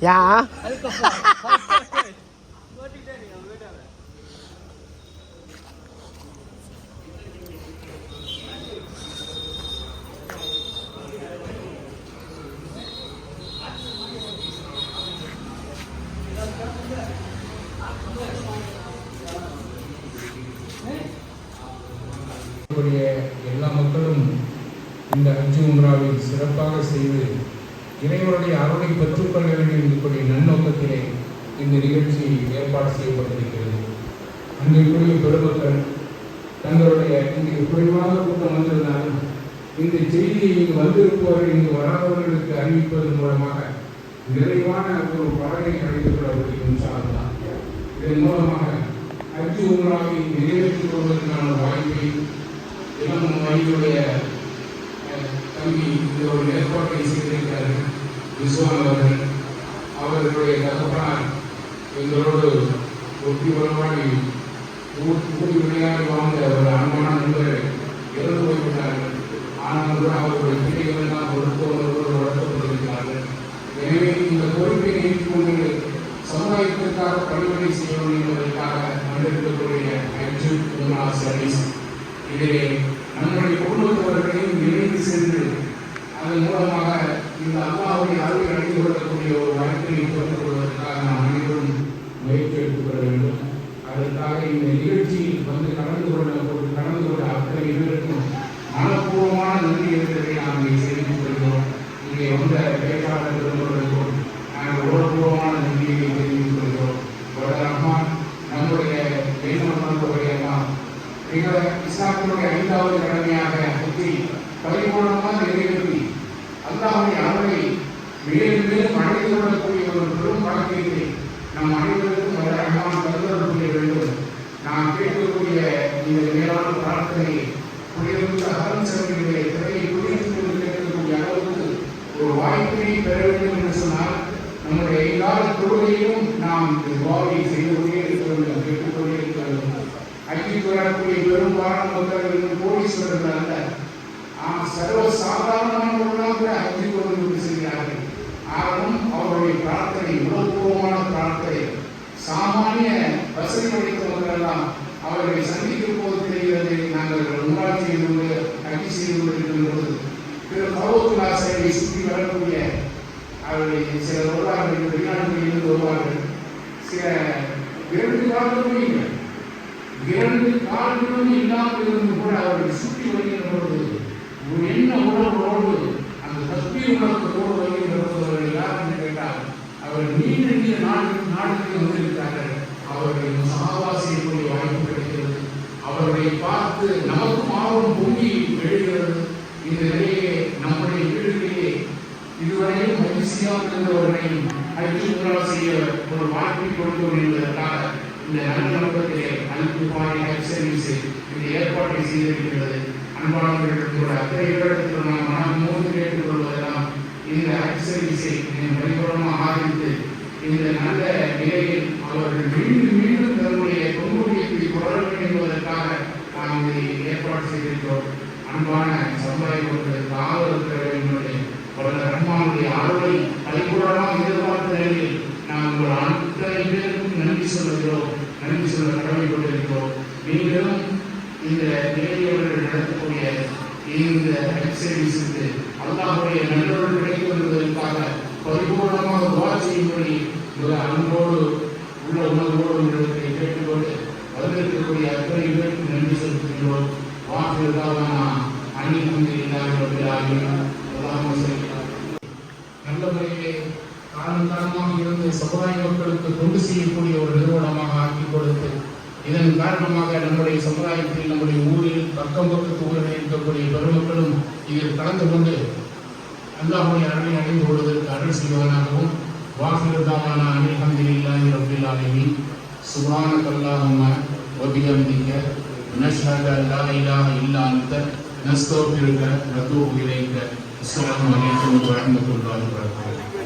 யா? எல்லா மக்களும் இந்த ஹஜ் உம்ராவில் சிறப்பாக செய்து இறைவனுடைய அருளை பெற்றுக்கொள்ள வேண்டும். செய்யப்பட்டிருக்கிறது அங்கே கூடிய பெருமக்கள் தங்களுடைய இங்கே குறைவாக கூட்டம் வந்திருந்தாலும் இந்த செய்தியை இங்கு வந்திருப்பவர்கள் இங்கு வராதவர்களுக்கு அறிவிப்பதன் மூலமாக நிறைவான ஒரு பலனை கிடைத்துக் கொள்ள முடியும் இன்ஷா இதன் மூலமாக அச்சு உம்ராவை நிறைவேற்றிக் கொள்வதற்கான வாய்ப்பை இளம் வழியுடைய தம்பி இந்த ஒரு ஏற்பாட்டை செய்திருக்கிறார்கள் விஸ்வான் அவர்கள் அவர்களுடைய தகப்பனார் எங்களோடு ஒட்டி உறவாடி கூடி விளையாடி வாழ்ந்த ஒரு அன்பான நண்பர்கள் இறந்து போய்விட்டார்கள். ஆனால் கூட அவர்களுடைய பிள்ளைகள் எல்லாம் ஒருத்தவர்களோடு வளர்க்கப்படுகிறார்கள் எனவே இந்த பொறுப்பை ஏற்றுக்கொண்டு சமுதாயத்திற்காக பணிபுரி செய்ய வேண்டும் என்பதற்காக நடக்கக்கூடிய ஹஜ் உம்ரா சர்வீஸ் இதிலே நம்முடைய குடும்பத்தவர்களையும் இணைந்து சென்று அதன் மூலமாக இந்த அம்மாவுடைய அருளை அடைந்து கொள்ளக்கூடிய ஒரு வாய்ப்பை பெற்றுக் கொள்வதற்காக நாம் அனைவரும் முயற்சி எடுத்துக்கொள்ள வேண்டும் அதற்காக இந்த நிகழ்ச்சியில் வந்து கலந்து கொள்ள கலந்து கொள்ள அத்தனை பேருக்கும் மனப்பூர்வமான நன்றி இருக்கிறதை நாம் இங்கே செய்து கொள்கிறோம். இங்கே வந்த பேச்சாளர் இருந்தவர்களுக்கும் நாங்கள் உணர்வுபூர்வமான நன்றியை தெரிவித்துக் கொள்கிறோம். ஒரு ரஹ்மான் நம்முடைய வேணுமனுடைய மிக இஸ்லாத்தினுடைய ஐந்தாவது கடமையாக பற்றி பரிபூர்ணமாக நிறைவேற்றி அல்லாவுடைய அளவை மேலும் மேலும் அடைந்து கொள்ளக்கூடிய ஒரு பெரும் வாழ்க்கையை நம் அனைவரும் வர ரஹ்மான் கருதக்கூடிய வேண்டும் நாம் கேட்கக்கூடிய இந்த மேலான பிரார்த்தனை குடியிருந்த அகலம் செல்வதிலே திரையை குடியிருத்துக் கொண்டு கேட்கக்கூடிய அளவுக்கு ஒரு வாய்ப்பினை பெற வேண்டும் என்று சொன்னால் நம்முடைய எல்லா தொழுகையிலும் நாம் இந்த துவாவை செய்து கொண்டே இருக்க வேண்டும் கேட்டுக்கொண்டே இருக்க வேண்டும். அங்கிக்கு வரக்கூடிய பெரும்பாலான மக்கள் இன்னும் கோடீஸ்வரர்கள் அல்ல. ஆனால் சர்வ சாதாரணமானவர்களாக கூட அங்கிக்கு வந்து செய்கிறார்கள். ஆகணும் அவருடைய பிரார்த்தனை உணர்வுபூர்வமான பிரார்த்தனை சாமானிய வசதி படைத்தவர்களெல்லாம் அவர்களை சந்திக்கும் போது தெரிகிறது நாங்கள் உருவாக்கி செய்து கொண்டு கட்சி செய்து கொண்டிருக்கின்ற பொழுது திரு பருவத்துலா சேவை சுற்றி வரக்கூடிய அவர்கள் சில வருவார்கள் வெளிநாடுகளில் இருந்து வருவார்கள். சில இரண்டு காலங்களும் இல்லை. இரண்டு கால்களும் இல்லாமல் இருந்து கூட அவர்கள் சுற்றி வருகின்ற பொழுது ஒரு என்ன உணர்வோடு அந்த சக்தி உணர்வோடு வருகின்ற பொழுது அவர்கள் யார் என்று கேட்டால் அவர்கள் நீண்ட நீண்ட நாடு நாடுகளில் வந்திருக்கிறார்கள் அவர்கள் சமாவாசி செய்யக்கூடிய வாய்ப்பு கிடைக்கிறது. அவர்களை பார்த்து நமக்கும் ஆர்வம் பொங்கி எழுகிறது. இந்த நிலையே நம்முடைய வீடுகளிலே இதுவரையும் மகிழ்ச்சியாக இருந்தவர்களையும் அழைத்து உணர செய்ய ஒரு வாய்ப்பை கொடுத்தோம் என்பதற்காக இந்த நல்ல நோக்கத்திலே அன்பு பாடி சர்வீஸ் இந்த ஏற்பாட்டை செய்திருக்கிறது. அன்பானவர்களுக்கு கூட அத்தனை இடத்தில் நாம் மனம் மூன்று கேட்டுக்கொள்வதெல்லாம் இந்த சர்வீஸை பரிபூர்ணமாக ஆதரித்து இந்த நல்ல நிலையில் அவர்கள் மீண்டும் மீண்டும் தன்னுடைய தொங்குடியை தொடர வேண்டும் என்பதற்காக நாம் இதை ஏற்பாடு செய்திருக்கிறோம் அன்பான சமுதாயங்களுக்கு ஆதரவு தர வேண்டும் என்பதை வல்ல ரஹ்மானுடைய அருளை எதிர்பார்த்த நிலையில் நாம் உங்கள் அத்தனை பேருக்கும் நன்றி சொல்லுகிறோம். நன்றி சொல்ல கடமைப்பட்டிருக்கிறோம் நீங்களும் இந்த நிலையவர்கள் நடத்தக்கூடிய இந்த சர்வீஸுக்கு அல்லாஹுடைய நல்லவர்கள் கிடைக்கும் என்பதற்காக பரிபூர்ணமாக துவா செய்யும்படி ஒரு அன்போடு உள்ள உணர்வோடு உங்களுக்கு கேட்டுக்கொண்டு வந்திருக்கக்கூடிய அத்தனை பேருக்கும் நன்றி செலுத்துகிறோம் வாக்குறுதாவான அணிந்து இல்லாமல் நல்ல முறையிலே காலம் காலமாக இருந்து சமுதாய மக்களுக்கு தொண்டு செய்யக்கூடிய ஒரு நிறுவனமாக ஆக்கி கொடுத்து இதன் காரணமாக நம்முடைய சமுதாயத்தில் நம்முடைய ஊரில் பக்கம் பக்கத்து ஊரில் இருக்கக்கூடிய பெருமக்களும் இதில் கலந்து கொண்டு அல்லாஹுடைய அருளை அடைந்து கொள்வதற்கு அருள் செய்வதனாகவும் வாசிரதாமான அல்ஹம்துலில்லாஹி ரப்பில் ஆலமீன். சுப்ஹானக அல்லாஹும்ம வ பிஹம்திக நஷ்ஹது லா இலாஹ இல்லா அன்த நஸ்தக்ஃபிருக வ நத்தூபு இலைக அஸ்ஸலாமு அலைக்கும் வ ரஹ்மத்துல்லாஹி